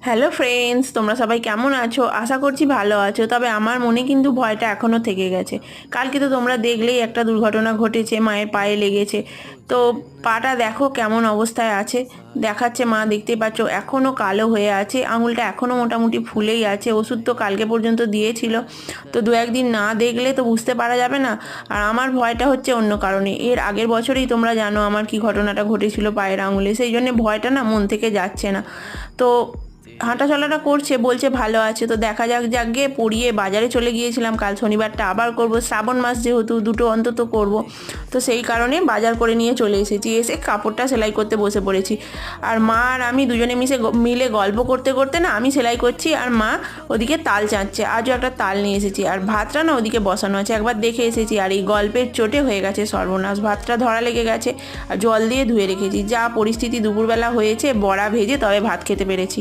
Hello friends তোমরা সবাই কেমন আছো? আশা করছি ভালো আছো। তবে আমার মনে কিন্তু ভয়টা এখনও থেকে গেছে। কালকে তো তোমরা দেখলেই একটা দুর্ঘটনা ঘটেছে, মায়ের পায়ে লেগেছে। তো পাটা দেখো কেমন অবস্থায় আছে। দেখাচ্ছে মা, দেখতে পাচ্ছ এখনও কালো হয়ে আছে। আঙুলটা এখনও মোটামুটি ফুলেই আছে। ওষুধ তো কালকে পর্যন্ত দিয়েছিল। তো দু একদিন না দেখলে তো বুঝতে পারা যাবে না। আর আমার ভয়টা হচ্ছে অন্য কারণে। এর আগের বছরেই তোমরা জানো আমার কি ঘটনাটা ঘটেছিল পায়ের আঙুলে। সেই জন্য ভয়টা না মন থেকে যাচ্ছে না। তো হাঁটা চলাটা করছে, বলছে ভালো আছে, তো দেখা যাক যাক গিয়ে পড়িয়ে বাজারে চলে গিয়েছিলাম, কাল শনিবারটা আবার করব, শ্রাবণ মাস যেহেতু, দুটো অন্তত করব, তো সেই কারণে বাজার করে নিয়ে চলে এসেছি, এসে কাপড়টা সেলাই করতে বসে পড়েছি। আর মা আর আমি দুজনে মিশে মিলে গল্প করতে করতে না, আমি সেলাই করছি, আর মা ওদিকে তাল চাঁচ্ছে আজও একটা তাল নিয়ে এসেছি, আর ভাতটা না ওদিকে বসানো আছে, একবার দেখে এসেছি, আর এই গল্পের চোটে হয়ে গেছে সর্বনাশ, ভাতটা ধরা লেগে গেছে, আর জল দিয়ে ধুয়ে রেখেছি, যা পরিস্থিতি দুপুরবেলা হয়েছে, বড়া ভেজে তবে ভাত খেতে পেরেছি।